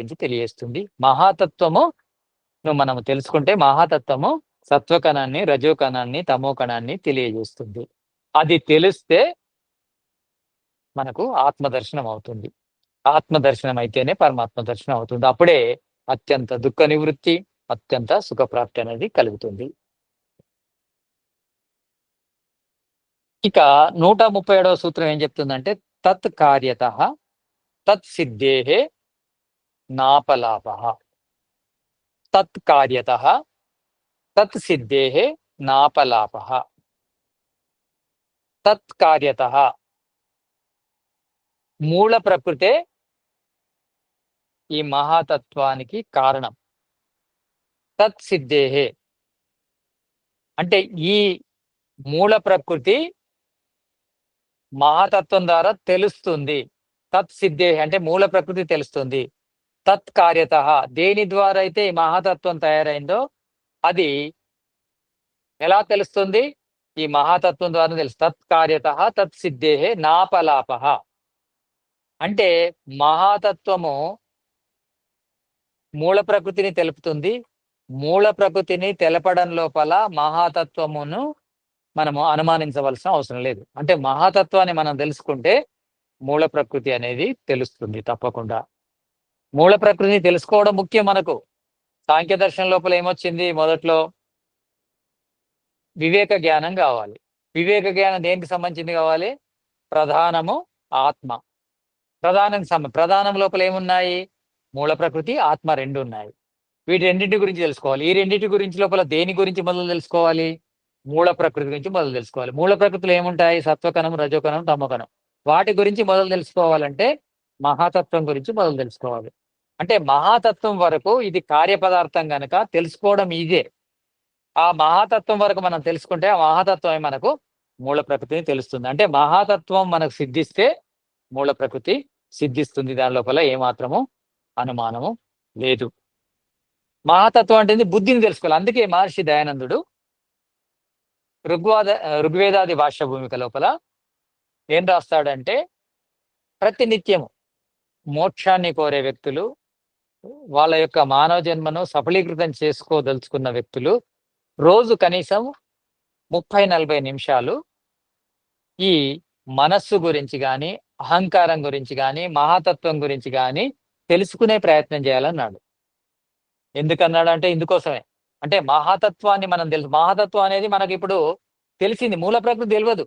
గురించి తెలియజేస్తుంది. మహాతత్వము ను మనం తెలుసుకుంటే మహాతత్వము సత్వకణాన్ని రజోకణాన్ని తమో కణాన్ని తెలియజేస్తుంది. అది తెలిస్తే మనకు ఆత్మదర్శనం అవుతుంది. ఆత్మదర్శనం అయితేనే పరమాత్మ దర్శనం అవుతుంది. అప్పుడే అత్యంత దుఃఖ నివృత్తి అత్యంత సుఖప్రాప్తి అనేది కలుగుతుంది. ఇక నూట ముప్పై ఏడవ సూత్రం ఏం చెప్తుందంటే తత్ కార్యత తత్ సిద్ధేహే నాపలాప తత్ కార్యత తత్ సిద్ధే నాపలాప తత్ కార్యత మూల ప్రకృతే ఈ మహాతత్వానికి కారణం। తత్ సిద్ధేహే అంటే ఈ మూల ప్రకృతి మహాతత్వం ద్వారా తెలుస్తుంది। తత్ సిద్ధే అంటే మూల ప్రకృతి తెలుస్తుంది। తత్ కార్యత దేని ద్వారా అయితే ఈ మహాతత్వం తయారైందో అది ఎలా తెలుస్తుంది? ఈ మహాతత్వం ద్వారా తెలుసు. తత్ కార్యత తత్ సిద్ధే నాపలాప. అంటే మహాతత్వము మూల ప్రకృతిని తెలుపుతుంది. మూల ప్రకృతిని తెలపడం లోపల మహాతత్వమును మనము అనుమానించవలసిన అవసరం లేదు. అంటే మహాతత్వాన్ని మనం తెలుసుకుంటే మూల ప్రకృతి అనేది తెలుస్తుంది తప్పకుండా. మూల ప్రకృతిని తెలుసుకోవడం ముఖ్యం మనకు. సాంఖ్య దర్శనం లోపల ఏమొచ్చింది? మొదట్లో వివేక జ్ఞానం కావాలి. వివేక జ్ఞానం దేనికి సంబంధించింది కావాలి? ప్రధానము ఆత్మ. ప్రధానం సమ ప్రధానం లోపల ఏమున్నాయి? మూల ప్రకృతి ఆత్మ రెండు ఉన్నాయి. వీటి రెండింటి గురించి తెలుసుకోవాలి. ఈ రెండింటి గురించి లోపల దేని గురించి మొదలు తెలుసుకోవాలి? మూల ప్రకృతి గురించి మొదలు తెలుసుకోవాలి. మూల ప్రకృతిలో ఏముంటాయి? సత్వకణం రజోకణం తమకణం. వాటి గురించి మొదలు తెలుసుకోవాలంటే మహాతత్వం గురించి మొదలు తెలుసుకోవాలి. అంటే మహాతత్వం వరకు ఇది కార్యపదార్థం కనుక తెలుసుకోవడం ఇదే ఆ మహాతత్వం వరకు మనం తెలుసుకుంటే ఆ మహాతత్వమే మనకు మూల ప్రకృతిని తెలుస్తుంది. అంటే మహాతత్వం మనకు సిద్ధిస్తే మూల ప్రకృతి సిద్ధిస్తుంది. దాని లోపల ఏమాత్రము అనుమానము లేదు. మహాతత్వం అంటే బుద్ధిని తెలుసుకోవాలి. అందుకే మహర్షి దయానందుడు ఋగ్వాద ఋగ్వేదాది భాష భూమిక లోపల ఏం రాస్తాడంటే ప్రతినిత్యము మోక్షాన్ని కోరే వ్యక్తులు వాళ్ళ యొక్క మానవ జన్మను సఫలీకృతం చేసుకోదలుచుకున్న వ్యక్తులు రోజు కనీసం ముప్పై నలభై నిమిషాలు ఈ మనస్సు గురించి కానీ అహంకారం గురించి కానీ మహాతత్వం గురించి కానీ తెలుసుకునే ప్రయత్నం చేయాలన్నాడు. ఎందుకన్నాడు అంటే ఇందుకోసమే. అంటే మహాతత్వాన్ని మనం తెలుసు మహాతత్వం అనేది మనకి ఇప్పుడు తెలిసింది మూల ప్రకృతి తెలియదు.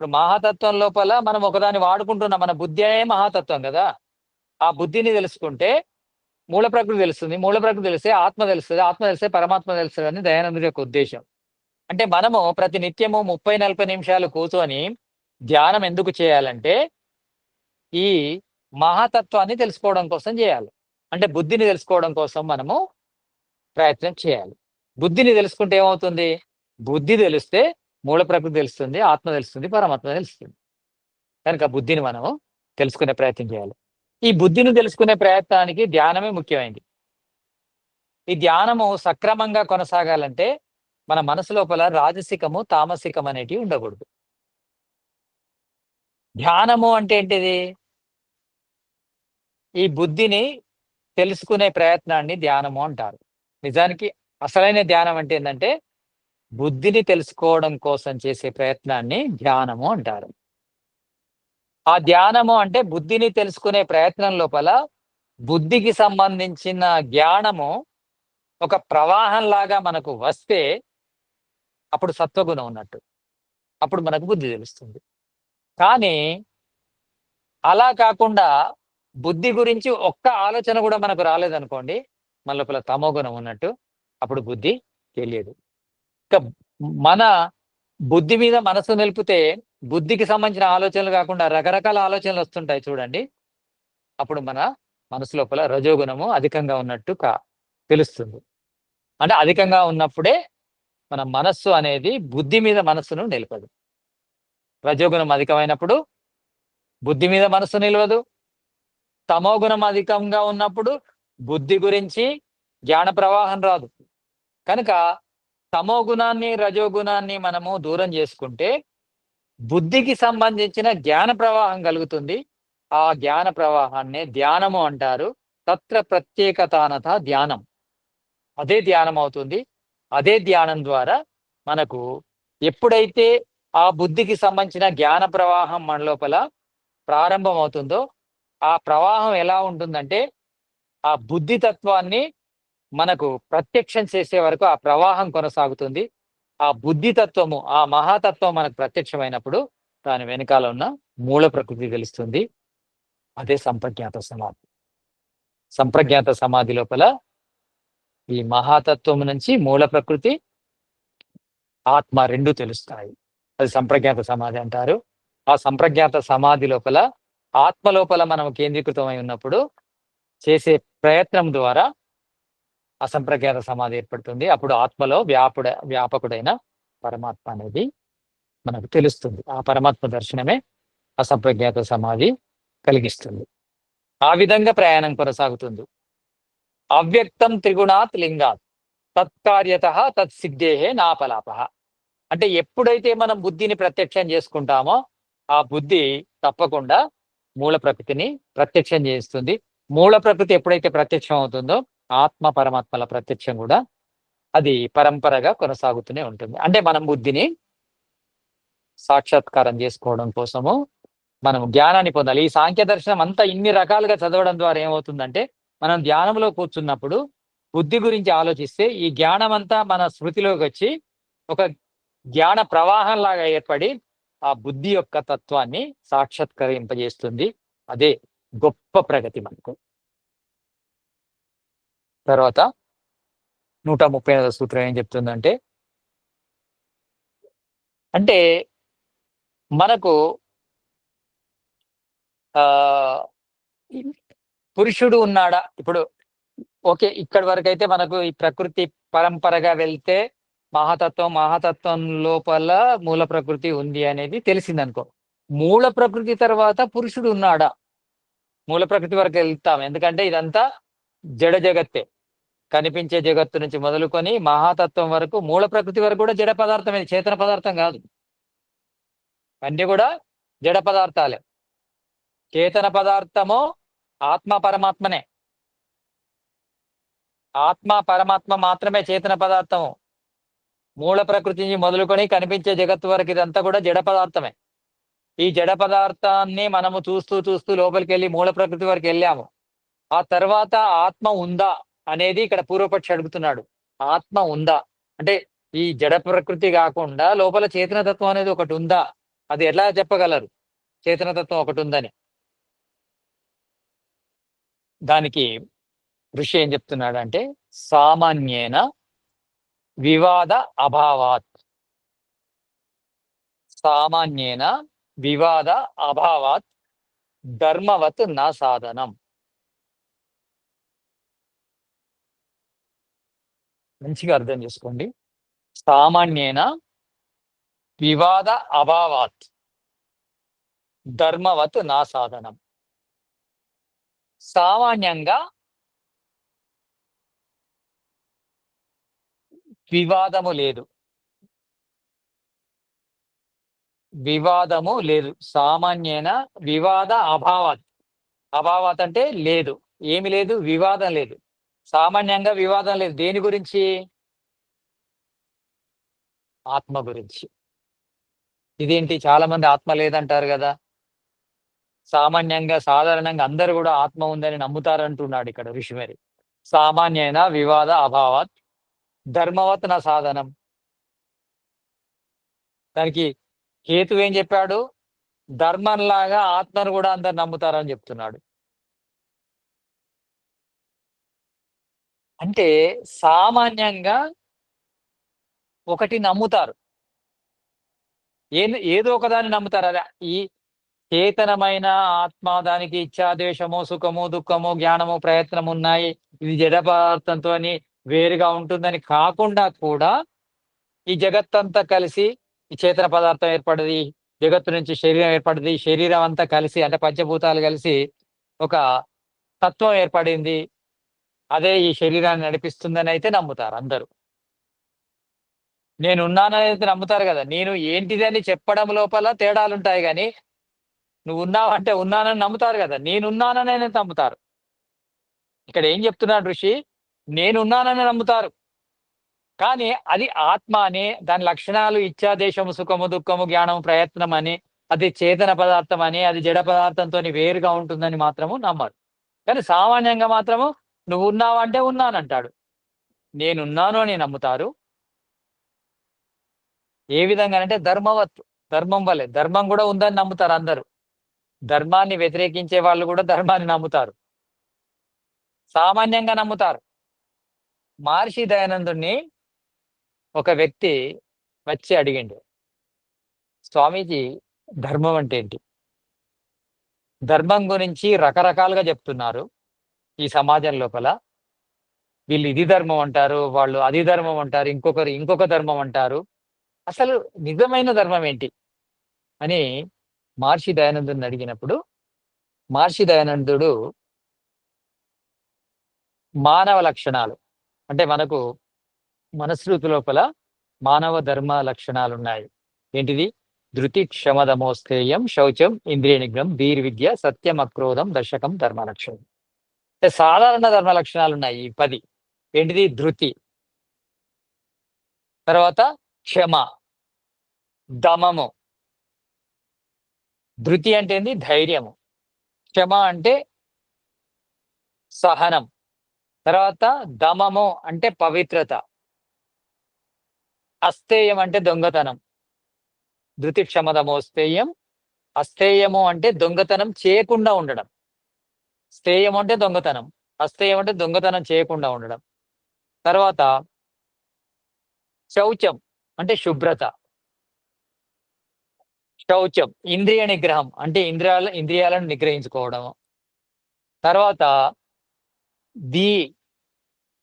ఇప్పుడు మహాతత్వం లోపల మనం ఒకదాన్ని వాడుకుంటున్నాం మన బుద్ధి అనే మహాతత్వం కదా. ఆ బుద్ధిని తెలుసుకుంటే మూల ప్రకృతి తెలుస్తుంది మూల ప్రకృతి తెలిస్తే ఆత్మ తెలుస్తుంది ఆత్మ తెలిస్తే పరమాత్మ తెలుస్తుంది అని దయానందుడి యొక్క ఉద్దేశం. అంటే మనము ప్రతి నిత్యము ముప్పై నలభై నిమిషాలు కూర్చొని ధ్యానం ఎందుకు చేయాలంటే ఈ మహాతత్వాన్ని తెలుసుకోవడం కోసం చేయాలి. అంటే బుద్ధిని తెలుసుకోవడం కోసం మనము ప్రయత్నం చేయాలి. బుద్ధిని తెలుసుకుంటే ఏమవుతుంది? బుద్ధి తెలిస్తే మూల ప్రకృతి తెలుస్తుంది ఆత్మ తెలుస్తుంది పరమాత్మ తెలుస్తుంది. కనుక బుద్ధిని మనము తెలుసుకునే ప్రయత్నం చేయాలి. ఈ బుద్ధిని తెలుసుకునే ప్రయత్నానికి ధ్యానమే ముఖ్యమైనది ఈ ధ్యానము సక్రమంగా కొనసాగాలంటే మన మనసు లోపల రాజసికము తామసికం అనేటివి ఉండకూడదు. ధ్యానము అంటే ఏంటిది? ఈ బుద్ధిని తెలుసుకునే ప్రయత్నాన్ని ధ్యానము అంటారు. నిజానికి అసలైన ధ్యానం అంటే ఏంటంటే బుద్ధిని తెలుసుకోవడం కోసం చేసే ప్రయత్నాన్ని ధ్యానము అంటారు. ఆ ధ్యానము అంటే బుద్ధిని తెలుసుకునే ప్రయత్నం లోపల బుద్ధికి సంబంధించిన జ్ఞానము ఒక ప్రవాహం లాగా మనకు వస్తే అప్పుడు సత్వగుణం ఉన్నట్టు. అప్పుడు మనకు బుద్ధి తెలుస్తుంది. కానీ అలా కాకుండా బుద్ధి గురించి ఒక్క ఆలోచన కూడా మనకు రాలేదనుకోండి మన లోపల తమో గుణం ఉన్నట్టు అప్పుడు బుద్ధి తెలియదు. ఇక మన బుద్ధి మీద మనసు నిలిపితే బుద్ధికి సంబంధించిన ఆలోచనలు కాకుండా రకరకాల ఆలోచనలు వస్తుంటాయి చూడండి. అప్పుడు మన మనసు లోపల రజోగుణము అధికంగా ఉన్నట్టు కా తెలుస్తుంది. అంటే అధికంగా ఉన్నప్పుడే మన మనస్సు అనేది బుద్ధి మీద మనస్సును నిలపదు. రజోగుణం అధికమైనప్పుడు బుద్ధి మీద మనస్సు నిలవదు. తమో గుణం అధికంగా ఉన్నప్పుడు బుద్ధి గురించి జ్ఞాన ప్రవాహం రాదు. కనుక తమో గుణాన్ని రజోగుణాన్ని మనము దూరం చేసుకుంటే బుద్ధికి సంబంధించిన జ్ఞాన ప్రవాహం కలుగుతుంది. ఆ జ్ఞాన ప్రవాహాన్ని ధ్యానము అంటారు. తత్ర ప్రత్యేకతానత ధ్యానం. అదే ధ్యానం అవుతుంది అదే ధ్యానం ద్వారా మనకు ఎప్పుడైతే ఆ బుద్ధికి సంబంధించిన జ్ఞాన ప్రవాహం మన లోపల ప్రారంభం అవుతుందో ఆ ప్రవాహం ఎలా ఉంటుందంటే ఆ బుద్ధి తత్వాన్ని మనకు ప్రత్యక్షం చేసే వరకు ఆ ప్రవాహం కొనసాగుతుంది. ఆ బుద్ధితత్వము ఆ మహాతత్వం మనకు ప్రత్యక్షమైనప్పుడు దాని వెనకాల ఉన్న మూల ప్రకృతి తెలుస్తుంది. అదే సంప్రజ్ఞాత సమాధి. సంప్రజ్ఞాత సమాధి లోపల ఈ మహాతత్వం నుంచి మూల ప్రకృతి ఆత్మ రెండు తెలుస్తాయి. అది సంప్రజ్ఞాత సమాధి అంటారు. ఆ సంప్రజ్ఞాత సమాధి లోపల ఆత్మ లోపల మనం కేంద్రీకృతమై ఉన్నప్పుడు చేసే ప్రయత్నం ద్వారా అసంప్రజ్ఞాత సమాధి ఏర్పడుతుంది. అప్పుడు ఆత్మలో వ్యాపుడ వ్యాపకుడైన పరమాత్మ అనేది మనకు తెలుస్తుంది. ఆ పరమాత్మ దర్శనమే అసంప్రజ్ఞాత సమాధి కలిగిస్తుంది. ఆ విధంగా ప్రయాణం కొనసాగుతుంది. అవ్యక్తం త్రిగుణాత్ లింగాత్ తత్కార్యత తత్సిద్ధేహే నాపలాప. అంటే ఎప్పుడైతే మనం బుద్ధిని ప్రత్యక్షం చేసుకుంటామో ఆ బుద్ధి తప్పకుండా మూల ప్రకృతిని ప్రత్యక్షం చేస్తుంది. మూల ప్రకృతి ఎప్పుడైతే ప్రత్యక్షం అవుతుందో ఆత్మ పరమాత్మల ప్రత్యక్షం కూడా అది పరంపరగా కొనసాగుతూనే ఉంటుంది. అంటే మనం బుద్ధిని సాక్షాత్కారం చేసుకోవడం కోసము మనం జ్ఞానాన్ని పొందాలి. ఈ సాంఖ్య దర్శనం అంతా ఇన్ని రకాలుగా చదవడం ద్వారా ఏమవుతుందంటే మనం ధ్యానంలో కూర్చున్నప్పుడు బుద్ధి గురించి ఆలోచిస్తే ఈ జ్ఞానం అంతా మన స్మృతిలోకి వచ్చి ఒక జ్ఞాన ప్రవాహం లాగా ఏర్పడి ఆ బుద్ధి యొక్క తత్వాన్ని సాక్షాత్కరింపజేస్తుంది. అదే గొప్ప ప్రగతి మనకు. తర్వాత నూట ముప్పై ఐదవ సూత్రం ఏం చెప్తుందంటే అంటే మనకు ఆ పురుషుడు ఉన్నాడా? ఇప్పుడు ఓకే ఇక్కడి వరకు అయితే మనకు ఈ ప్రకృతి పరంపరగా వెళ్తే మహాతత్వం మహాతత్వం లోపల మూల ప్రకృతి ఉంది అనేది తెలిసింది అనుకో మూల ప్రకృతి తర్వాత పురుషుడు ఉన్నాడా? మూల ప్రకృతి వరకు వెళ్తాం. ఎందుకంటే ఇదంతా జడ జగత్తే. కనిపించే జగత్తు నుంచి మొదలుకొని మహాతత్వం వరకు మూల ప్రకృతి వరకు కూడా జడ పదార్థమే చేతన పదార్థం కాదు. అన్ని కూడా జడ పదార్థాలే. చేతన పదార్థము ఆత్మ పరమాత్మనే. ఆత్మ పరమాత్మ మాత్రమే చేతన పదార్థము. మూల ప్రకృతిని మొదలుకొని కనిపించే జగత్తు వరకు ఇదంతా కూడా జడ పదార్థమే. ఈ జడ పదార్థాన్ని మనము చూస్తూ చూస్తూ లోపలికి వెళ్ళి మూల ప్రకృతి వరకు వెళ్ళాము. ఆ తర్వాత ఆత్మ ఉందా? అనేది ఇక్కడ పూర్వపక్షి అడుగుతున్నాడు. ఆత్మ ఉందా? అంటే ఈ జడ ప్రకృతి కాకుండా లోపల చేతనతత్వం అనేది ఒకటి ఉందా? అది ఎలా చెప్పగలరు? చేతనతత్వం ఒకటి ఉందని. దానికి ఋషి ఏం చెప్తున్నాడంటే సామాన్యేన వివాద అభావాత్. సామాన్యేన వివాద అభావాత్ ధర్మవత్ నా సాధనం. మంచిగా అర్థం చేసుకోండి. సామాన్యేన వివాద అభావాత్. ధర్మవత్ నా సాధనం. సామాన్యంగా వివాదము లేదు. వివాదము లేదు. సామాన్యన వివాద అభావాత్. అభావాత్ అంటే లేదు. ఏమి లేదు? వివాదం లేదు. సామాన్యంగా వివాదం లేదు. దేని గురించి? ఆత్మ గురించి. ఇదేంటి? చాలా మంది ఆత్మ లేదంటారు కదా. సామాన్యంగా సాధారణంగా అందరూ కూడా ఆత్మ ఉందని నమ్ముతారంటున్నాడు ఇక్కడ ఋషిమరి. సామాన్యైన వివాద అభావాత్ ధర్మవత్ నా సాధనం. దానికి కేతు ఏం చెప్పాడు? ధర్మంలాగా ఆత్మను కూడా అందరు నమ్ముతారని చెప్తున్నాడు. అంటే సామాన్యంగా ఒకటి నమ్ముతారు. ఏ ఏదో ఒకదాన్ని నమ్ముతారు. అలా ఈ చేతనమైన ఆత్మ దానికి ఇచ్చాదేశము సుఖము దుఃఖము జ్ఞానము ప్రయత్నం ఉన్నాయి. ఇది జడ పదార్థంతో అని వేరుగా ఉంటుందని కాకుండా కూడా ఈ జగత్తంతా కలిసి ఈ చేతన పదార్థం ఏర్పడది జగత్తు నుంచి శరీరం ఏర్పడింది శరీరం అంతా కలిసి అంటే పంచభూతాలు కలిసి ఒక తత్వం ఏర్పడింది. అదే ఈ శరీరాన్ని నడిపిస్తుందని అయితే నమ్ముతారు అందరూ. నేను ఉన్నానని అయితే నమ్ముతారు కదా. నేను ఏంటిదని చెప్పడం లోపల తేడాలు ఉంటాయి కానీ నువ్వు ఉన్నావంటే ఉన్నానని నమ్ముతారు కదా. నేనున్నానని నమ్ముతారు. ఇక్కడ ఏం చెప్తున్నాడు ఋషి? నేనున్నానని నమ్ముతారు. కానీ అది ఆత్మ అని దాని లక్షణాలు ఇచ్చా దేశము సుఖము దుఃఖము జ్ఞానము ప్రయత్నం అని అది చేతన పదార్థం అని అది జడ పదార్థంతో వేరుగా ఉంటుందని మాత్రము నమ్మరు. కానీ సామాన్యంగా మాత్రము నువ్వు ఉన్నావంటే ఉన్నానంటాడు. నేనున్నాను అని నమ్ముతారు. ఏ విధంగా అంటే ధర్మవత్ ధర్మం వల్లే ధర్మం కూడా ఉందని నమ్ముతారు అందరూ. ధర్మాన్ని వ్యతిరేకించే వాళ్ళు కూడా ధర్మాన్ని నమ్ముతారు. సామాన్యంగా నమ్ముతారు. మహర్షి దయానందుణ్ణి ఒక వ్యక్తి వచ్చి అడిగిండు స్వామీజీ ధర్మం అంటే ఏంటి? ధర్మం గురించి రకరకాలుగా చెప్తున్నారు. ఈ సమాజం లోపల. వీళ్ళు ఇది ధర్మం అంటారు వాళ్ళు అది ధర్మం అంటారు ఇంకొకరు ఇంకొక ధర్మం అంటారు. అసలు నిజమైన ధర్మం ఏంటి? అని మహర్షి దయానందుని అడిగినప్పుడు మహర్షి దయానందుడు మానవ లక్షణాలు అంటే మనకు మనశ్రుతి లోపల మానవ ధర్మ లక్షణాలు ఉన్నాయి. ఏంటిది? ధృతి క్షమదమోస్థేయం శౌచం ఇంద్రియ నిగ్రహం ధీర్ విద్య సత్యం అక్రోధం దర్శకం ధర్మ లక్షణం. అంటే సాధారణ ధర్మ లక్షణాలు ఉన్నాయి ఈ పది. ఏంటిది? ధృతి. తర్వాత క్షమ. దమము. ధృతి అంటే ఏంది? ధైర్యము. క్షమ అంటే సహనం. తర్వాత దమము అంటే పవిత్రత. అస్థేయం అంటే దొంగతనం. ధృతి క్షమదము స్థేయం అస్థేయము అంటే దొంగతనం చేయకుండా ఉండడం. స్థేయం అంటే దొంగతనం. అస్థేయం అంటే దొంగతనం చేయకుండా ఉండడం. తర్వాత శౌచం అంటే శుభ్రత. శౌచం ఇంద్రియ నిగ్రహం అంటే ఇంద్రియాల ఇంద్రియాలను నిగ్రహించుకోవడం తర్వాత దీ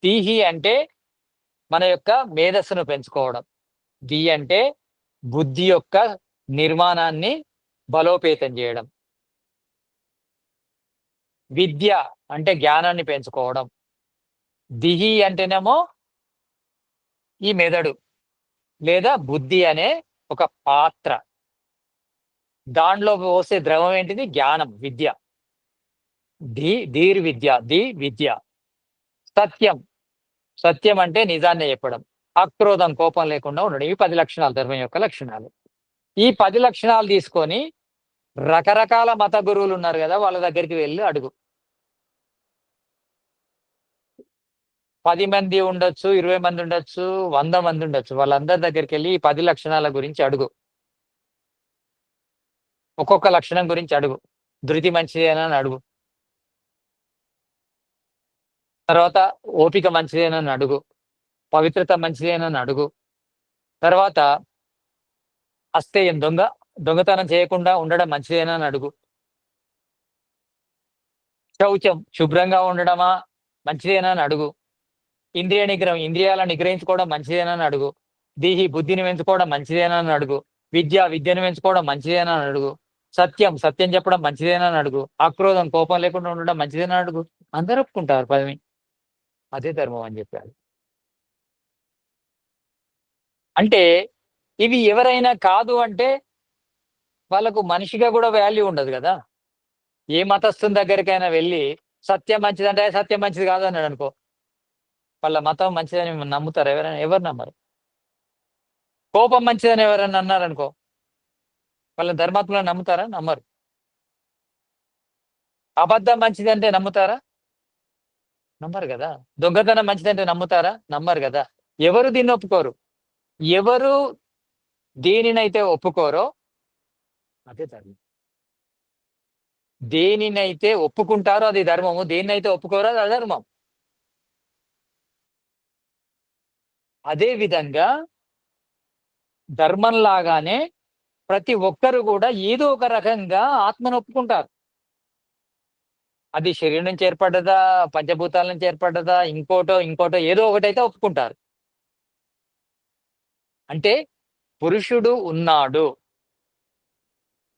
దీహి అంటే మన యొక్క మేధస్సును పెంచుకోవడం. ది అంటే బుద్ధి యొక్క నిర్మాణాన్ని బలోపేతం చేయడం. విద్య అంటే జ్ఞానాన్ని పెంచుకోవడం. దిహి అంటేనేమో ఈ మెదడు లేదా బుద్ధి అనే ఒక పాత్ర. దాంట్లో పోసే ద్రవం ఏంటిది? జ్ఞానం విద్య. ధీ ధీర్ విద్య ది విద్య. సత్యం. సత్యం అంటే నిజాన్ని చెప్పడం. అక్రోధం కోపం లేకుండా ఉండడం. ఇవి పది లక్షణాలు ధర్మం యొక్క లక్షణాలు. ఈ పది లక్షణాలు తీసుకొని రకరకాల మత గురువులు ఉన్నారు కదా వాళ్ళ దగ్గరికి వెళ్ళి అడుగు. పది మంది ఉండొచ్చు ఇరవై మంది ఉండొచ్చు వంద మంది ఉండొచ్చు. వాళ్ళందరి దగ్గరికి వెళ్ళి ఈ పది లక్షణాల గురించి అడుగు. ఒక్కొక్క లక్షణం గురించి అడుగు. ధృతి మంచిదేనా అని అడుగు. తర్వాత ఓపిక మంచిదేనని అడుగు. పవిత్రత మంచిదేనని అడుగు. తర్వాత అస్తేయం దొంగ దొంగతనం చేయకుండా ఉండడం మంచిదేనని అడుగు. శౌచం శుభ్రంగా ఉండడమా మంచిదేనా అని అడుగు. ఇంద్రియ నిగ్రహం ఇంద్రియాలను నిగ్రహించుకోవడం మంచిదేనని అడుగు. దీహి బుద్ధిని పెంచుకోవడం మంచిదేనని అడుగు. విద్య విద్యను పెంచుకోవడం మంచిదేనని అడుగు. సత్యం సత్యం చెప్పడం మంచిదేనని అడుగు. ఆక్రోధం కోపం లేకుండా ఉండడం మంచిదేనని అని అడుగు. అందరూ ఒప్పుకుంటారు పదవి. అదే ధర్మం అని చెప్పారు. అంటే ఇవి ఎవరైనా కాదు అంటే వాళ్ళకు మనిషిగా కూడా వాల్యూ ఉండదు కదా. ఏ మతస్థుని దగ్గరికైనా వెళ్ళి సత్యం మంచిదంటే సత్యం మంచిది కాదు అన్నాడు అనుకో. వాళ్ళ మతం మంచిదని నమ్ముతారు ఎవరైనా? ఎవరు నమ్మరు కోపం మంచిదని ఎవరైనా అన్నారనుకో వాళ్ళ ధర్మాత్మలను నమ్ముతారా? నమ్మరు. అబద్ధం మంచిదంటే నమ్ముతారా? నమ్మరు కదా. దొంగతనం మంచిదంటే నమ్ముతారా? నమ్మరు కదా. ఎవరు దీన్ని ఒప్పుకోరు? ఎవరు దేనినైతే ఒప్పుకోరో అదే ధర్మం. దేనినైతే ఒప్పుకుంటారో అది ధర్మము. దేన్నైతే ఒప్పుకోరో అది అధర్మం. అదే విధంగా ధర్మం లాగానే ప్రతి ఒక్కరు కూడా ఏదో ఒక రకంగా ఆత్మను ఒప్పుకుంటారు. అది శరీరం నుంచి ఏర్పడ్డదా పంచభూతాల నుంచి ఏర్పడ్డదా ఇంకోటో ఇంకోటో ఏదో ఒకటైతే ఒప్పుకుంటారు. అంటే పురుషుడు ఉన్నాడు.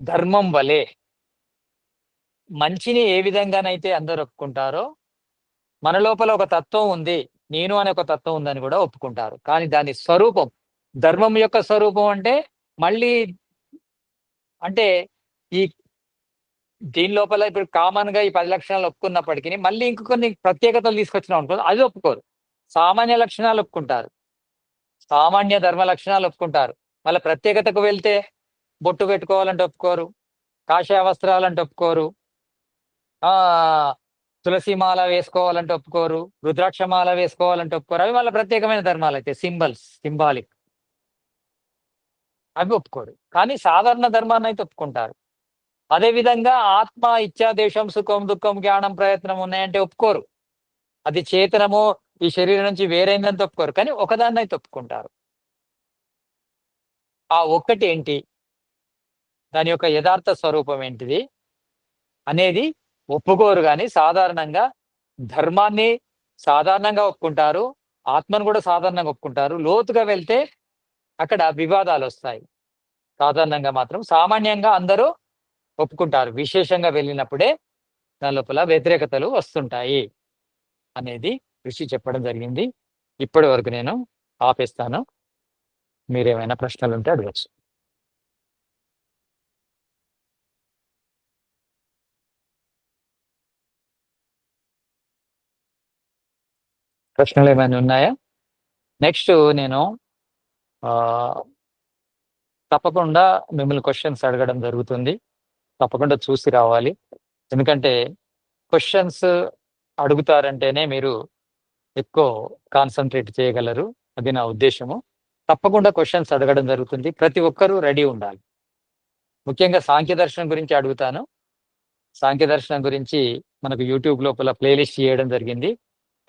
ధర్మం వలె. మంచిని ఏ విధంగానైతే అందరు ఒప్పుకుంటారో మన లోపల ఒక తత్వం ఉంది. నేను అనే ఒక తత్వం ఉందని కూడా ఒప్పుకుంటారు. కానీ దాని స్వరూపం ధర్మం యొక్క స్వరూపం అంటే మళ్ళీ అంటే ఈ దీని లోపల ఇప్పుడు కామన్గా ఈ పది లక్షణాలు ఒప్పుకున్నప్పటికీ మళ్ళీ ఇంకొన్ని ప్రత్యేకతలు తీసుకొచ్చినాం అనుకో అది ఒప్పుకోరు. సామాన్య లక్షణాలు ఒప్పుకుంటారు. సామాన్య ధర్మ లక్షణాలు ఒప్పుకుంటారు. మళ్ళీ ప్రత్యేకతకు వెళ్తే బొట్టు పెట్టుకోవాలంటే ఒప్పుకోరు. కాషాయ వస్త్రాలంటే ఒప్పుకోరు. ఆ తులసిమాల వేసుకోవాలంటే ఒప్పుకోరు రుద్రాక్షమాల వేసుకోవాలంటే ఒప్పుకోరు. అవి వాళ్ళ ప్రత్యేకమైన ధర్మాలు అయితే సింబల్స్ సింబాలిక్. అవి ఒప్పుకోరు. కానీ సాధారణ ధర్మాన్ని అయితే ఒప్పుకుంటారు. అదే విధంగా ఆత్మ ఇచ్చా దేశం సుఖం దుఃఖం జ్ఞానం ప్రయత్నం ఉన్నాయంటే ఒప్పుకోరు. అది చేతనము ఈ శరీరం నుంచి వేరైందని ఒప్పుకోరు. కానీ ఒకదాన్ని అయితే ఒప్పుకుంటారు. ఆ ఒక్కటి ఏంటి దాని యొక్క యథార్థ స్వరూపం ఏంటిది? అనేది ఒప్పుకోరు కానీ సాధారణంగా ధర్మాన్ని సాధారణంగా ఒప్పుకుంటారు ఆత్మను కూడా సాధారణంగా ఒప్పుకుంటారు. లోతుగా వెళ్తే అక్కడ వివాదాలు వస్తాయి. సాధారణంగా మాత్రం సామాన్యంగా అందరూ ఒప్పుకుంటారు. విశేషంగా వెళ్ళినప్పుడే దాని లోపల వ్యతిరేకతలు వస్తుంటాయి అనేది ఋషి చెప్పడం జరిగింది. ఇప్పటి వరకు నేను ఆపేస్తాను. మీరేమైనా ప్రశ్నలు ఉంటే అడగచ్చు. ప్రశ్నలు ఏమైనా ఉన్నాయా? నెక్స్ట్ నేను ఆ, తప్పకుండా మిమ్మల్ని క్వశ్చన్స్ అడగడం జరుగుతుంది. తప్పకుండా చూసి రావాలి. ఎందుకంటే క్వశ్చన్స్ అడుగుతారంటేనే మీరు ఎక్కువ కాన్సన్ట్రేట్ చేయగలరు. అది నా ఉద్దేశము. తప్పకుండా క్వశ్చన్స్ అడగడం జరుగుతుంది. ప్రతి ఒక్కరూ రెడీ ఉండాలి. ముఖ్యంగా సాంఖ్య దర్శనం గురించి అడుగుతాను. సాంఖ్య దర్శనం గురించి మనకు యూట్యూబ్ లోపల ప్లేలిస్ట్ చేయడం జరిగింది.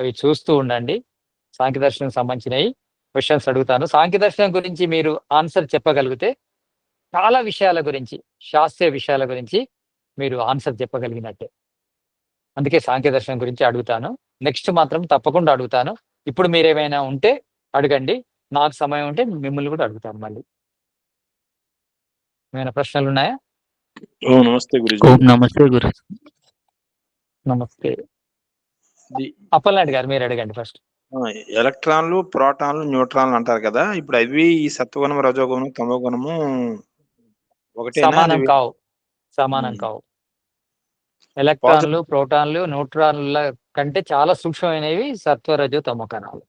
అవి చూస్తూ ఉండండి. సాంఖ్య దర్శనం సంబంధించినవి క్వశ్చన్స్ అడుగుతాను. సాంఖ్య దర్శనం గురించి మీరు ఆన్సర్ చెప్పగలిగితే చాలా విషయాల గురించి శాస్త్రీయ విషయాల గురించి మీరు ఆన్సర్ చెప్పగలిగినట్టే. అందుకే సాంఖ్య దర్శనం గురించి అడుగుతాను. నెక్స్ట్ మాత్రం తప్పకుండా అడుగుతాను. ఇప్పుడు మీరు ఏమైనా ఉంటే అడగండి. నాకు సమయం ఉంటే మిమ్మల్ని కూడా అడుగుతాను మళ్ళీ. ఏమైనా ప్రశ్నలు ఉన్నాయా? ఓ నమస్తే గురుజీ. ఓం నమస్తే గురు నమస్తే. అప్పలనాయుడు గారు మీరు అడగండి ఫస్ట్ ఎలక్ట్రాన్లు ప్రోటాన్లు న్యూట్రాన్లు అంటారు కదా ఇప్పుడు అవి ఈ సత్వగుణం రజోగుణం తమోగుణము ఒకటేనా? సమానం కావు. సమానం. కావు. ఎలక్ట్రాన్లు ప్రోటాన్లు న్యూట్రాన్ల కంటే చాలా సూక్ష్మమైనవి సత్వరజో తమోకణాలు.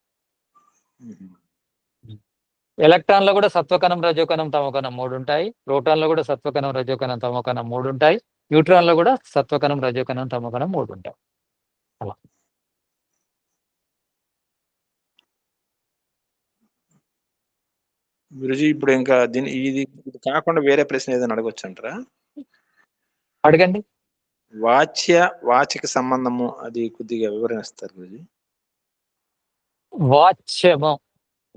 ఎలక్ట్రాన్లో కూడా సత్వకణం రజోకణం తమోకణం మూడు ఉంటాయి. ప్రోటాన్లో కూడా సత్వకణం రజోకణం తమోకణం మూడు ఉంటాయి. న్యూట్రాన్లో కూడా సత్వకణం రజోకణం తమోకణం మూడు ఉంటాయి. గురుజీ ఇప్పుడు ఇంకా దీని ఇది ఇది కాకుండా వేరే ప్రశ్న ఏదైనా అడగొచ్చు అంటారా అడగండి. వాచ్య వాచక సంబంధము అది కొద్దిగా వివరణ ఇస్తారు గురుజీ. వాచ్యము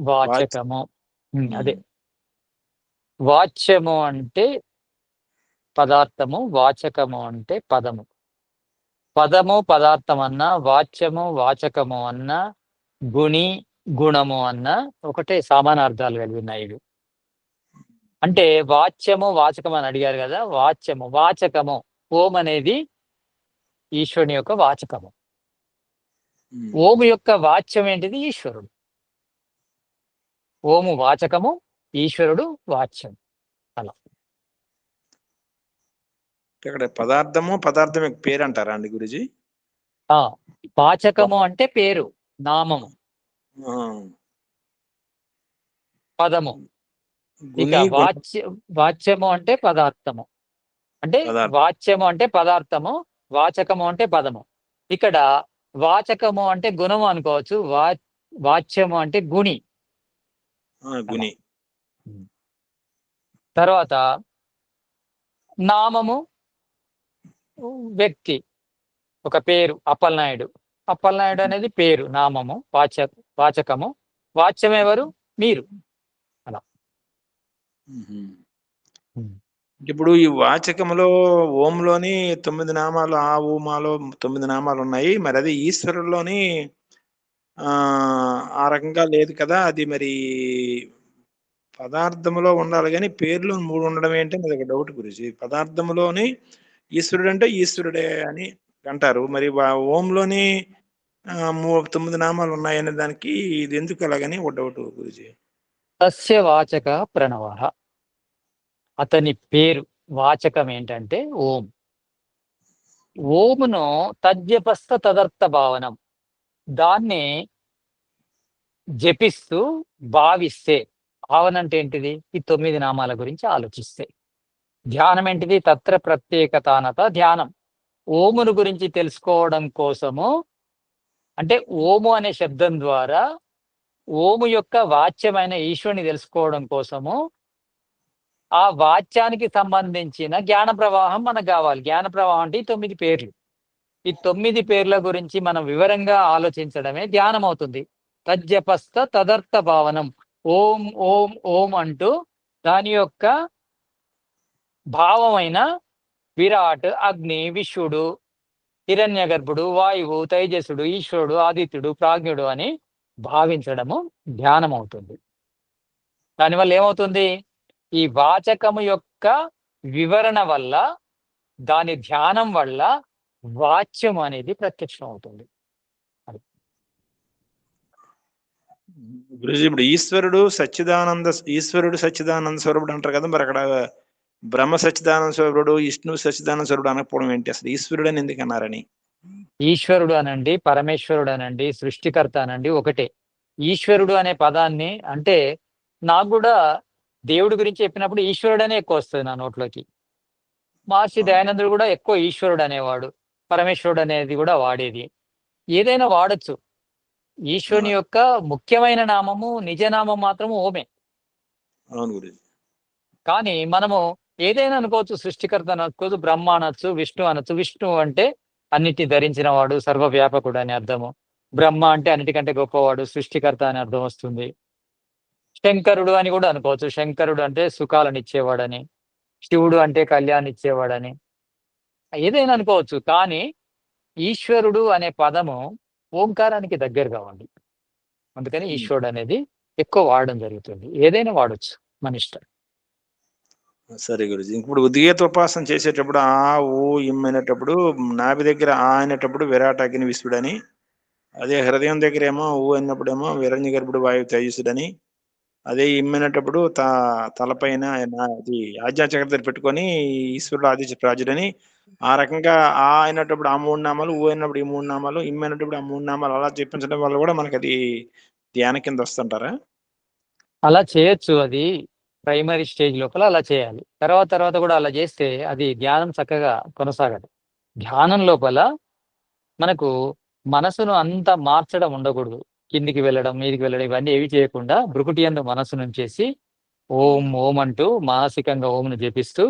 వాచకము అదే. వాచ్యము అంటే పదార్థము వాచకము అంటే పదము. పదము పదార్థం అన్న వాచ్యము వాచకము అన్న గుణి గుణము అన్న ఒకటే సమానార్థాలు కలిగి ఉన్నాయి ఇవి. అంటే వాచ్యము వాచకం అని అడిగారు కదా వాచ్యము వాచకము ఓం అనేది ఈశ్వరుని యొక్క వాచకము. ఓము యొక్క వాచ్యం ఏంటిది? ఈశ్వరుడు. ఓము వాచకము ఈశ్వరుడు వాచ్యం. ఇక్కడ పదార్థము పదార్థం యొక్క పేరు అంటారా అండి గురుజీ? ఆ వాచకము అంటే పేరు నామము. పదము. ఇక వాచ్య వాచ్యము అంటే పదార్థము. అంటే. వాచ్యము అంటే పదార్థము వాచకము అంటే పదము. ఇక్కడ వాచకము అంటే గుణము అనుకోవచ్చు వా వాచ్యము అంటే గుణి. గుణి. తర్వాత నామము వ్యక్తి ఒక పేరు అప్పలనాయుడు. అప్పలనాయుడు అనేది పేరు నామము వాచ వాచకము. వాచ్యం ఎవరు మీరు. మ్మ్. ఇప్పుడు ఈ వాచకములో ఓంలోని తొమ్మిది నామాలు ఆ ఊమాలో తొమ్మిది నామాలు ఉన్నాయి మరి అది ఈశ్వరులోని ఆ రకంగా లేదు కదా. అది మరి పదార్థములో ఉండాలి కానీ పేర్లు మూడు ఉండడం ఏంటి అది ఒక డౌట్ గురించి పదార్థములోని ఈశ్వరుడు అంటే ఈశ్వరుడే అని అంటారు. మరి ఓంలోని తొమ్మిది నామాలు ఉన్నాయనే దానికి ఇది ఎందుకు అలాగని ఒక డౌట్ గురుజీ? తస్య వాచక ప్రణవ. అతని పేరు వాచకం ఏంటంటే ఓం. ఓమును తద్యపస్త తదర్థ భావనం. దాన్ని జపిస్తూ భావిస్తే భావన అంటే ఏంటిది? ఈ తొమ్మిది నామాల గురించి ఆలోచిస్తే. ధ్యానం ఏంటిది? తత్ర ప్రత్యేకతానత ధ్యానం. ఓమును గురించి తెలుసుకోవడం కోసము అంటే ఓము అనే శబ్దం ద్వారా ఓము యొక్క వాచ్యమైన ఈశ్వరుని తెలుసుకోవడం కోసము ఆ వాచ్యానికి సంబంధించిన జ్ఞాన ప్రవాహం మనకు కావాలి. జ్ఞాన ప్రవాహం అంటే ఈ తొమ్మిది పేర్లు. ఈ తొమ్మిది పేర్ల గురించి మనం వివరంగా ఆలోచించడమే ధ్యానం అవుతుంది తజ్జపస్థ తదర్థ భావనం. ఓం ఓం ఓం అంటూ దాని యొక్క భావమైన విరాట్ అగ్ని విశ్వడు హిరణ్య గర్భుడు వాయువు తైజసుడు ఈశ్వరుడు ఆదిత్యుడు ప్రాజ్ఞుడు అని భావించడము ధ్యానం అవుతుంది దానివల్ల ఏమవుతుంది? ఈ వాచకము యొక్క వివరణ వల్ల దాని ధ్యానం వల్ల వాచ్యం అనేది ప్రత్యక్షం అవుతుంది గురుజీ ఇప్పుడు ఈశ్వరుడు సచ్చిదానంద ఈశ్వరుడు సచ్చిదానంద స్వరూపుడు అంటారు కదా మరి అక్కడ బ్రహ్మ సచ్చిదానంద స్వరూపుడు విష్ణు సచ్చిదానంద స్వరూపుడు అనకపోవడం ఏంటి? అసలు ఈశ్వరుడు అని ఎందుకు అన్నారని? ఈశ్వరుడు అనండి పరమేశ్వరుడు అనండి సృష్టికర్త అనండి ఒకటే. ఈశ్వరుడు అనే పదాన్ని అంటే నాకు కూడా దేవుడి గురించి చెప్పినప్పుడు ఈశ్వరుడు అనే ఎక్కువ వస్తుంది నా నోట్లోకి. మహర్షి దయానందుడు కూడా ఎక్కువ ఈశ్వరుడు అనేవాడు పరమేశ్వరుడు అనేది కూడా వాడేది. ఏదైనా వాడచ్చు. ఈశ్వరుని యొక్క ముఖ్యమైన నామము నిజనామం మాత్రము ఓమే. కానీ మనము ఏదైనా అనుకోవచ్చు సృష్టికర్త అనుకోవచ్చు బ్రహ్మ అనొచ్చు విష్ణు అనొచ్చు. విష్ణు అంటే అన్నిటిని ధరించిన వాడు సర్వవ్యాపకుడు అని అర్థము. బ్రహ్మ అంటే అన్నిటికంటే గొప్పవాడు సృష్టికర్త అని అర్థం వస్తుంది. శంకరుడు అని కూడా అనుకోవచ్చు. శంకరుడు అంటే సుఖాలను ఇచ్చేవాడని శివుడు అంటే కళ్యాణ్ ఇచ్చేవాడని. ఏదైనా అనుకోవచ్చు కానీ ఈశ్వరుడు అనే పదము ఓంకారానికి దగ్గరగా ఉంది అందుకని ఈశ్వరుడు అనేది ఎక్కువ వాడడం జరుగుతుంది. ఏదైనా వాడొచ్చు మన ఇష్టం. సరే గురుజీ. ఇప్పుడు ఉద్గీతోపాసన చేసేటప్పుడు ఆ ఊ ఇమ్ అనేటప్పుడు నాభి దగ్గర ఆ అనేటప్పుడు విరాట్ అగ్ని విశ్వడని అదే హృదయం దగ్గర ఏమో ఊ అన్నప్పుడేమో విరణ్య గర్భుడు వాయువు తేజసుడని అదే ఇమ్ అనేటప్పుడు త తలపైన ఆయన అది ఆజ్ఞాచక్రత పెట్టుకొని ఈశ్వరుడు ఆదిత్య ప్రాజుడని ఆ రకంగా ఆ అయినప్పుడు ఆ మూడు నామాలు ఊ అయినప్పుడు ఈ మూడు నామాలు ఇమ్మైనప్పుడు ఆ మూడు నామాలు అలా చెప్పించడం వల్ల కూడా మనకి అది ధ్యాన కింద వస్తుంటారా? అలా చేయొచ్చు అది. ప్రైమరీ స్టేజ్ లోపల అలా చేయాలి. తర్వాత తర్వాత కూడా అలా చేస్తే అది ధ్యానం చక్కగా కొనసాగదు. ధ్యానం లోపల మనకు మనసును అంత మార్చడం ఉండకూడదు. కిందికి వెళ్ళడం మీదికి వెళ్ళడం ఇవన్నీ ఏవి చేయకుండా బ్రుకుటి అందు మనసును చేసి ఓం ఓం అంటూ మానసికంగా ఓంను జపిస్తూ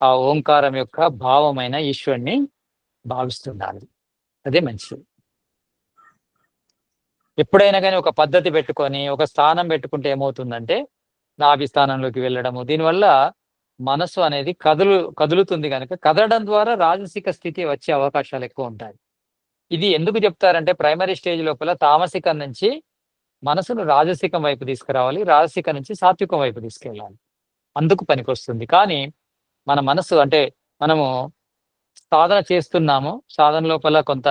ఆ ఓంకారం యొక్క భావమైన ఈశ్వరుణ్ణి భావిస్తుండాలి అదే మంచిది. ఎప్పుడైనా కానీ ఒక పద్ధతి పెట్టుకొని ఒక స్థానం పెట్టుకుంటే ఏమవుతుందంటే నాభిస్థానంలోకి వెళ్ళడము. దీనివల్ల మనసు అనేది కదులు కదులుతుంది కనుక కదలడం ద్వారా రాజసిక స్థితి వచ్చే అవకాశాలు ఎక్కువ ఉంటాయి. ఇది ఎందుకు చెప్తారంటే ప్రైమరీ స్టేజ్ లోపల తామసికం నుంచి మనసును రాజసికం వైపు తీసుకురావాలి. రాజసికం నుంచి సాత్వికం వైపు తీసుకెళ్ళాలి. అందుకు పనికొస్తుంది. కానీ మన మనసు అంటే మనము సాధన చేస్తున్నాము. సాధన లోపల కొంత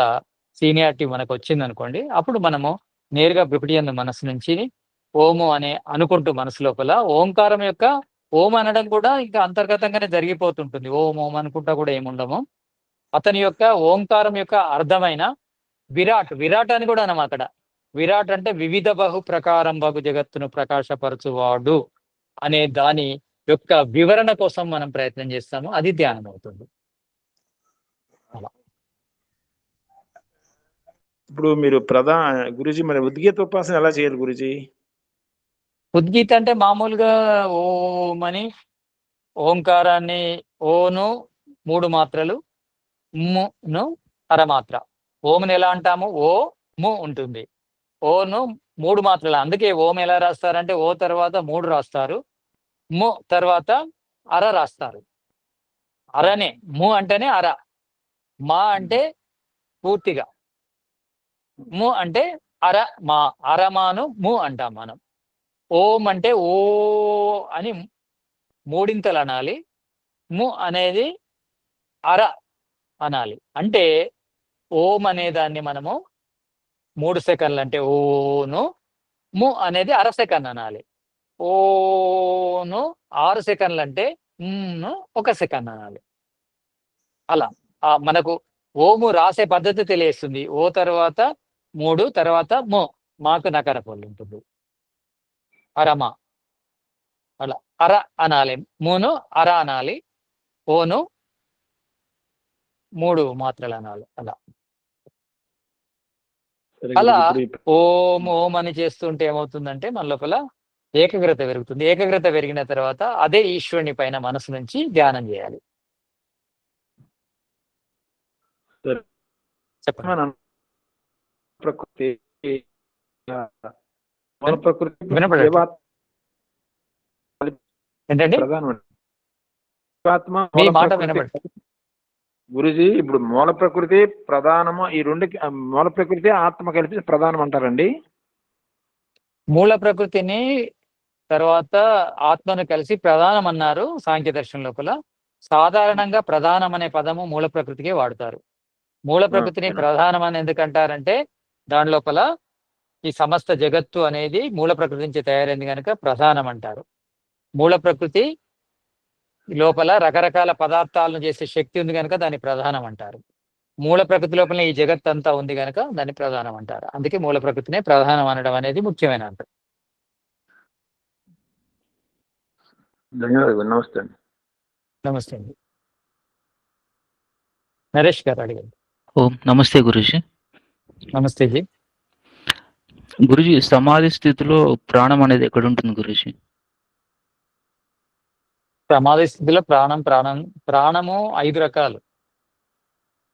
సీనియారిటీ మనకు వచ్చింది అనుకోండి అప్పుడు మనము నేరుగా బ్రిపిడియన్ మనసు నుంచి ఓము అని అనుకుంటూ మనసు లోపల ఓంకారం యొక్క ఓం అనడం కూడా ఇంకా అంతర్గతంగానే జరిగిపోతుంటుంది. ఓం ఓం అనుకుంటా కూడా ఏముండము. అతని యొక్క ఓంకారం యొక్క అర్థమైన విరాట్ విరాట్ అని కూడా అనం అక్కడ. విరాట్ అంటే వివిధ బహు ప్రకారం బహు జగత్తును ప్రకాశపరచువాడు అనే దాని యొక్క వివరణ కోసం మనం ప్రయత్నం చేస్తాము. అది ధ్యానం అవుతుంది ఇప్పుడు మీరు ప్రధాన గురుజీ మరి ఉద్గీత ఉపాసన ఎలా చేయాలి గురుజీ? ఉద్గీత అంటే మామూలుగా ఓం అని ఓంకారాన్ని ఓను మూడు మాత్రలు మును అరమాత్ర. ఓముని ఎలా అంటాము? ఓ ము ఉంటుంది. ఓను మూడు మాత్రలు. అందుకే ఓం ఎలా రాస్తారంటే ఓ తర్వాత మూడు రాస్తారు ము తర్వాత అర రాస్తారు. అరనే ము అంటేనే అర. మా అంటే పూర్తిగా. ము అంటే అర మా అరమాను ము అంటాం మనం. ఓం అంటే ఓ అని మూడింతలు అనాలి ము అనేది అర అనాలి. అంటే ఓం అనే దాన్ని మనము మూడు సెకండ్లు అంటే ఓను. ము అనేది అర సెకండ్ అనాలి. ఓను ఆరు సెకండ్లు అంటే ఒక సెకండ్ అనాలి. అలా. మనకు ఓము రాసే పద్ధతి తెలియస్తుంది. ఓ తర్వాత మూడు తర్వాత మో. మాకు నకర పొల్లు ఉంటుంది. అరమ. అలా. అర అనాలి. మూను అర అనాలి. ఓను మూడు మాత్రలు అనాలి. అలా. అలా ఓం ఓం అని చేస్తుంటే ఏమవుతుందంటే మన లోపల ఏకాగ్రత పెరుగుతుంది. ఏకాగ్రత పెరిగిన తర్వాత అదే ఈశ్వరుని పైన మనసు నుంచి ధ్యానం చేయాలి. చెప్పండి. ప్రకృతి మూల ప్రకృతి ఏంటండి? మాట గురుజీ ఇప్పుడు మూల ప్రకృతి ప్రధానము ఈ రెండు మూల ప్రకృతి ఆత్మ కలిపి ప్రధానం అంటారండి. మూల ప్రకృతిని తర్వాత ఆత్మను కలిసి ప్రధానం అన్నారు సాంఖ్య దర్శనం లోపల. సాధారణంగా ప్రధానం అనే పదము మూల ప్రకృతికే వాడతారు. మూల ప్రకృతిని. ప్రధానం అని ఎందుకంటారంటే దాని లోపల ఈ సమస్త జగత్తు అనేది మూల ప్రకృతి నుంచి తయారైంది కనుక ప్రధానం అంటారు మూల ప్రకృతి లోపల రకరకాల పదార్థాలను చేసే శక్తి ఉంది కనుక దాన్ని ప్రధానం అంటారు మూల ప్రకృతి లోపల ఈ జగత్ అంతా ఉంది కనుక దాన్ని ప్రధానం అంటారు అందుకే మూల ప్రకృతినే ప్రధానం అనడం అనేది ముఖ్యమైన అంశం. ధన్యవాదాలు నమస్తే అండి. నమస్తే అండి. నరేష్ గారు అడిగారు ఓం నమస్తే గురుజీ. నమస్తే జీ. గురుజీ సమాధి స్థితిలో ప్రాణం అనేది ఎక్కడ ఉంటుంది గురుజీ? సమాధి స్థితిలో ప్రాణం ప్రాణం ప్రాణము ఐదు రకాలు.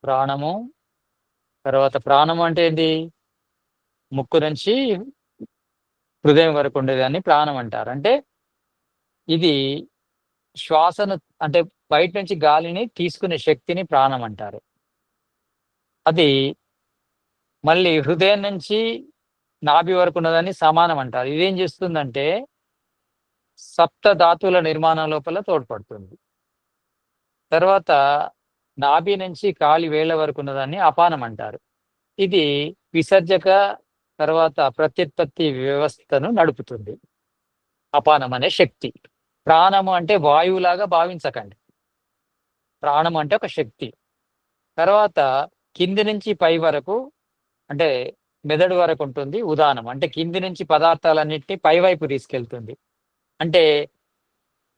ప్రాణము తర్వాత ప్రాణము అంటే ఏంటి? ముక్కు నుంచి హృదయం వరకు ఉండేదాన్ని ప్రాణం అంటారు. అంటే ఇది శ్వాసను అంటే బయట నుంచి గాలిని తీసుకునే శక్తిని ప్రాణం అంటారు. అది మళ్ళీ హృదయం నుంచి నాభి వరకు ఉన్నదాన్ని సమానం అంటారు. ఇదేం చేస్తుందంటే సప్త ధాతువుల నిర్మాణం లోపల తోడ్పడుతుంది. తర్వాత నాభి నుంచి కాలి వేళ్ళ వరకు ఉన్నదాన్ని అపానం అంటారు. ఇది విసర్జక తర్వాత ప్రత్యుత్పత్తి వ్యవస్థను నడుపుతుంది. అపానం అనే శక్తి. ప్రాణము అంటే వాయువులాగా భావించకండి. ప్రాణం అంటే ఒక శక్తి. తర్వాత కింది నుంచి పై వరకు అంటే మెదడు వరకు ఉంటుంది ఉదానం అంటే కింది నుంచి పదార్థాలన్నింటినీ పై వైపు తీసుకెళ్తుంది. అంటే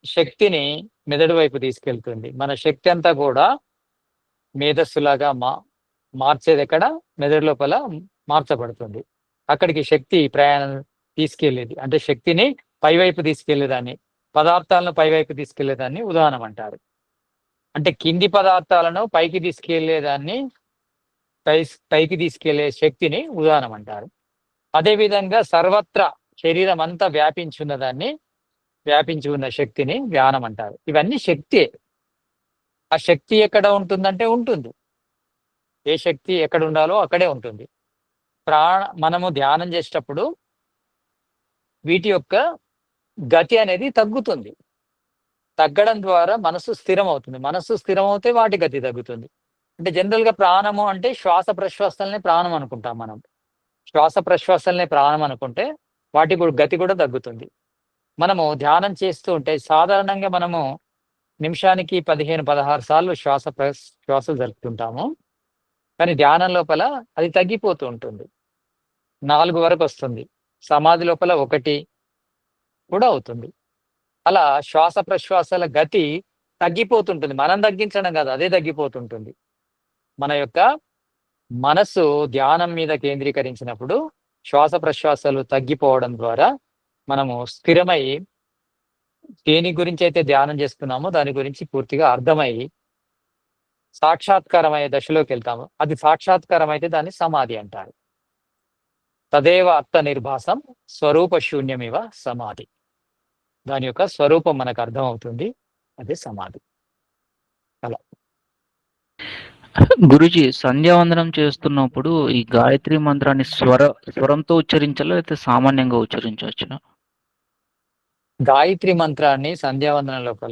శక్తిని మెదడు వైపు తీసుకెళ్తుంది. మన శక్తి అంతా కూడా మేధస్సులాగా మా మార్చేది ఎక్కడ? మెదడు లోపల మార్చబడుతుంది. అక్కడికి శక్తి ప్రయాణం తీసుకెళ్ళేది అంటే శక్తిని పైవైపు తీసుకెళ్ళేదాన్ని పదార్థాలను పైవైపు తీసుకెళ్ళేదాన్ని ఉదాహరణ అంటారు. అంటే కింది పదార్థాలను పైకి తీసుకెళ్ళేదాన్ని పై పైకి తీసుకెళ్ళే శక్తిని ఉదాహరణ అంటారు. అదేవిధంగా సర్వత్రా శరీరం అంతా వ్యాపించి ఉన్నదాన్ని వ్యాపించి ఉన్న శక్తిని ధ్యానం అంటారు. ఇవన్నీ శక్తి. ఆ శక్తి ఎక్కడ ఉంటుందంటే ఉంటుంది. ఏ శక్తి ఎక్కడ ఉండాలో అక్కడే ఉంటుంది. ప్రాణ మనము ధ్యానం చేసేటప్పుడు వీటి యొక్క గతి అనేది తగ్గుతుంది. తగ్గడం ద్వారా మనసు స్థిరం అవుతుంది మనసు స్థిరం అవుతే వాటి గతి తగ్గుతుంది. అంటే జనరల్గా ప్రాణము అంటే శ్వాస ప్రశ్వాసలనే ప్రాణం అనుకుంటాం మనం. శ్వాస ప్రశ్వాసలనే ప్రాణం అనుకుంటే వాటి గతి కూడా తగ్గుతుంది. మనము ధ్యానం చేస్తూ ఉంటే సాధారణంగా మనము నిమిషానికి పదిహేను పదహారు సార్లు శ్వాస శ్వాసలు జరుపుతుంటాము. కానీ ధ్యానం లోపల అది తగ్గిపోతూ ఉంటుంది. నాలుగు వరకు వస్తుంది. సమాధి లోపల ఒకటి కూడా అవుతుంది. అలా శ్వాస ప్రశ్వాసాల గతి తగ్గిపోతుంటుంది. మనం తగ్గించడం కాదు అదే తగ్గిపోతుంటుంది. మన యొక్క మనసు ధ్యానం మీద కేంద్రీకరించినప్పుడు శ్వాస ప్రశ్వాసాలు తగ్గిపోవడం ద్వారా మనము స్థిరమై దేని గురించి అయితే ధ్యానం చేస్తున్నామో దాని గురించి పూర్తిగా అర్థమై సాక్షాత్కారమయ్యే దశలోకి వెళ్తాము. అది సాక్షాత్కారం అయితే దాన్ని సమాధి అంటారు. తదేవ అర్థ నిర్భాసం స్వరూప శూన్యమివ సమాధి. దాని యొక్క స్వరూపం మనకు అర్థం అవుతుంది అదే సమాధి. గురుజీ సంధ్యావందనం చేస్తున్నప్పుడు ఈ గాయత్రి మంత్రాన్ని స్వర స్వరంతో ఉచ్చరించాలా లేకపోతే సామాన్యంగా ఉచ్చరించవచ్చు గాయత్రి మంత్రాన్ని సంధ్యావందనంలో